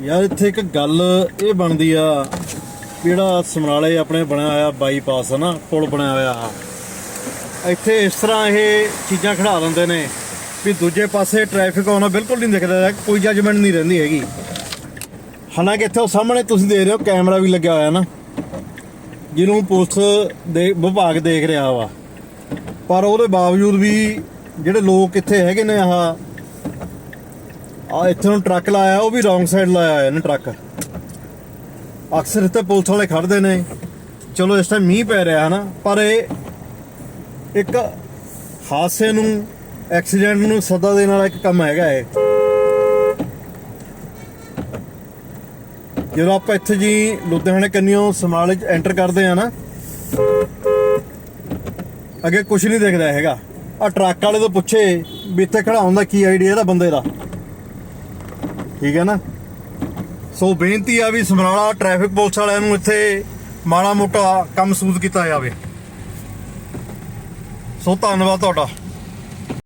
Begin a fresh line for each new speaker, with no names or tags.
ਯਾਰ ਇੱਥੇ ਇੱਕ ਗੱਲ ਇਹ ਬਣਦੀ ਆ ਜਿਹੜਾ ਸਮਰਾਲੇ ਆਪਣੇ ਬਣਿਆ ਹੋਇਆ ਬਾਈਪਾਸ ਹੈ ਨਾ ਪੁਲ ਬਣਿਆ ਹੋਇਆ ਆ। ਇੱਥੇ ਇਸ ਤਰ੍ਹਾਂ ਇਹ ਚੀਜ਼ਾਂ ਖੜਾ ਦਿੰਦੇ ਨੇ ਵੀ ਦੂਜੇ ਪਾਸੇ ਟ੍ਰੈਫਿਕ ਆਉਣਾ ਬਿਲਕੁਲ ਨਹੀਂ ਦਿਖਦਾ ਹੈਗਾ, ਕੋਈ ਜੱਜਮੈਂਟ ਨਹੀਂ ਰਹਿੰਦੀ ਹੈਗੀ। ਹਾਲਾਂਕਿ ਇੱਥੇ ਉਹ ਸਾਹਮਣੇ ਤੁਸੀਂ ਦੇਖ ਰਹੇ ਹੋ ਕੈਮਰਾ ਵੀ ਲੱਗਿਆ ਹੋਇਆ ਨਾ ਜਿਹਨੂੰ ਪੁਲਿਸ ਦੇ ਵਿਭਾਗ ਦੇਖ ਰਿਹਾ ਵਾ। ਪਰ ਉਹਦੇ ਬਾਵਜੂਦ ਵੀ ਜਿਹੜੇ ਲੋਕ ਇੱਥੇ ਹੈਗੇ ਨੇ ਆਹ ਆ ਇੱਥੇ ਨੂੰ ਟਰੱਕ ਲਾਇਆ, ਉਹ ਵੀ ਰੋਂਗ ਸਾਈਡ ਲਾਇਆ ਹੋਇਆ ਨੇ ਟਰੱਕ। ਅਕਸਰ ਇੱਥੇ ਪੁਲਿਸ ਵਾਲੇ ਖੜਦੇ ਨੇ। ਚਲੋ ਇਸ ਟਾਈਮ ਮੀਂਹ ਪੈ ਰਿਹਾ, ਹਨਾ? ਪਰ ਇਹ ਇੱਕ ਹਾਦਸੇ ਨੂੰ, ਐਕਸੀਡੈਂਟ ਨੂੰ ਸੱਦਾ ਦੇਣ ਵਾਲਾ ਇੱਕ ਕੰਮ ਹੈਗਾ ਇਹ। ਜਦੋਂ ਆਪਾਂ ਇੱਥੇ ਜੀ ਲੁਧਿਆਣੇ ਕੰਨਿਓ ਸਮਾਲੇ ਚ ਐਂਟਰ ਕਰਦੇ ਆ ਨਾ, ਅੱਗੇ ਕੁਝ ਨਹੀਂ ਦਿਖਦਾ ਹੈਗਾ। ਆ ਟਰੱਕ ਵਾਲੇ ਤੋਂ ਪੁੱਛੇ ਵੀ ਇੱਥੇ ਖੜਾਉਣ ਦਾ ਕੀ ਆਈਡੀਆ ਇਹਦਾ ਬੰਦੇ ਦਾ। ਠੀਕ ਹੈ ਨਾ? ਸੋ ਬੇਨਤੀ ਆ ਵੀ ਸਮਰਾਲਾ ਟ੍ਰੈਫਿਕ ਪੁਲਿਸ ਵਾਲਿਆਂ ਨੂੰ ਇੱਥੇ ਮਾੜਾ ਮੋਟਾ ਕੰਮ ਸੂਦ ਕੀਤਾ ਜਾਵੇ। ਸੋ ਧੰਨਵਾਦ ਤੁਹਾਡਾ।